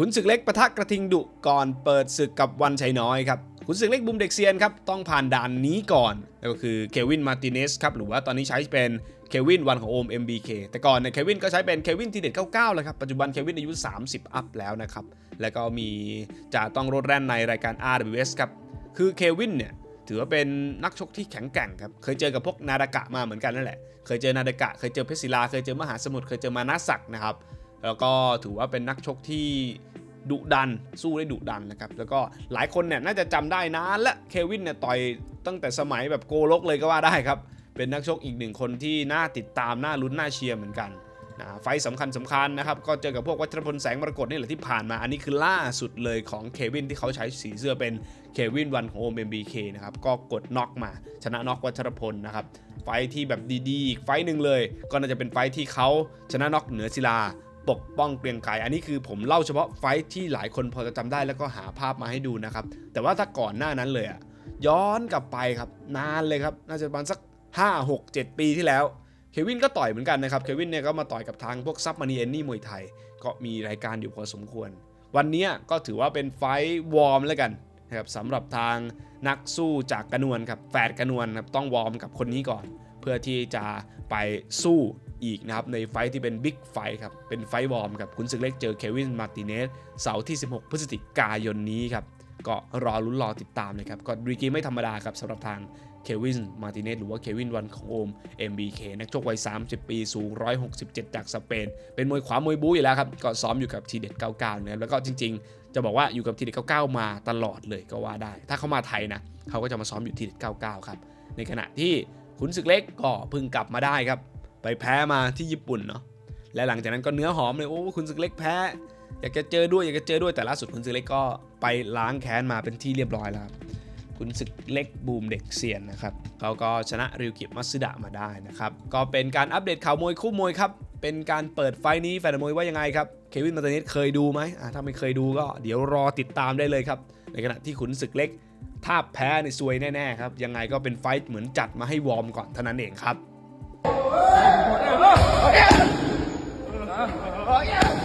ขุนศึกเล็กปะทะกระทิงดุก่อนเปิดศึกกับวันชัยน้อยครับขุนศึกเล็กบุมเด็กเซียนครับต้องผ่านด่านนี้ก่อนนั่นก็คือเควินมาร์ติเนสครับหรือว่าตอนนี้ใช้เป็นเควินวันของโอม MBK แต่ก่อนเนี่ยเควินก็ใช้เป็นเควินทีเด็ด99แล้วครับปัจจุบันเควินอายุ 30 อัพแล้วนะครับแล้วก็มีจะต้องรดแร่นในรายการ RWS ครับคือเควินเนี่ยถือว่าเป็นนักชกที่แข็งแกร่งครับ เคยเจอกับพวกนาดากะมาเหมือนกันนั่นแหละ เคยเจอนาดากะ เคยเจอเพชรศิลา เคยเจอมหาสมุทร เคยเจอมานาศักนะครับ แล้วก็ถือว่าเป็นนักชกที่ดุดันสู้ได้ดุดันนะครับ แล้วก็หลายคนเนี่ยน่าจะจำได้นานละเควินเนี่ยต่อยตั้งแต่สมัยแบบโกลกเลยก็ว่าได้ครับ เป็นนักชกอีกหนึ่งคนที่น่าติดตามน่าลุ้นน่าเชียร์เหมือนกันนะไฟต์สำคัญสำคัญนะครับ ก็เจอกับพวกวัชรพลแสงมรกตนี่แหละที่ผ่านมา อันนี้คือล่าสุดเลยของเควินที่เขาใช้สีเสื้อเป็นเควินวันโอมเอ็มบีเคนะครับ ก็กดน็อกมา ชนะน็อกวัชรพลนะครับ ไฟที่แบบดีๆ อีกไฟหนึ่งเลย ก็น่าจะเป็นไฟที่เขาชนะน็อกเหนือศิลา ปกป้องเกรียงไกรอันนี้คือผมเล่าเฉพาะไฟที่หลายคนพอจะจำได้แล้วก็หาภาพมาให้ดูนะครับ แต่ว่าถ้าก่อนหน้านั้นเลยอะย้อนกลับไปครับนานเลยครับน่าจะประมาณสัก 5 6 7 ปีที่แล้วเควินก็ต่อยเหมือนกันนะครับเควินเนี่ยก็มาต่อยกับทางพวกซับมานีเอนนี่มวยไทย ก็มีรายการอยู่พอสมควร วันนี้ก็ถือว่าเป็นไฟวอร์มแล้วกันนะครับสำหรับทางนักสู้จากกระนวลครับแฝดกระนวลครับต้องวอร์มกับคนนี้ก่อน เพื่อที่จะไปสู้ อีกนะครับในไฟที่เป็นบิ๊กไฟครับเป็นไฟวอร์มครับคุณศึกเล็กเจอเควินมาร์ติเนสเสาร์ที่ 16 พฤศจิกายนนี้ครับก็รอลุ้นรอติดตามเลยครับก็ดีกีไม่ธรรมดาครับสำหรับทางเควินมาร์ติเนสหรือว่าเควินวันของโอม MBK นักชกวัย 30 ปี สูง 167 จากสเปน เป็นมวยขวามวยบู๊อยู่แล้วครับ ก็ซ้อมอยู่กับทีเด็ด 99นะครับแล้วก็จริง ๆ จะบอกว่าอยู่กับทีเด็ด 99 มาตลอดเลยก็ว่าได้ ถ้าเขามาไทยนะเขาก็จะมาซ้อมอยู่ทีเด็ด 99 ครับ ในขณะที่ขุนศึกเล็กก็เพิ่งกลับมาได้ครับ ไปแพ้มาที่ญี่ปุ่นเนาะและหลังจากนั้นก็เนื้อหอมเลยโอ้ขุนศึกเล็กแพ้ อยากจะเจอด้วยอยากจะเจอด้วยแต่ล่าสุดขุนศึกเล็กก็ไปล้างแค้นมาเป็นที่เรียบร้อยแล้วครับขุนศึกเล็กบูมเด็กเซียนนะครับเขาก็ชนะริวกิมัสึดะมาได้นะครับ ก็เป็นการอัปเดตข่าวมวยคู่มวยครับ เป็นการเปิดไฟนี้แฟนมวยว่ายังไงครับ เควินมาตานิสเคยดูไหมอะถ้าไม่เคยดูก็เดี๋ยวรอติดตามได้เลยครับ ในขณะที่ขุนศึกเล็ก ถ้าแพ้ในซวยแน่ๆครับ ยังไงก็เป็นไฟต์เหมือนจัดมาให้วอร์มก่อนเท่านั้นเองครับ Oh, yeah!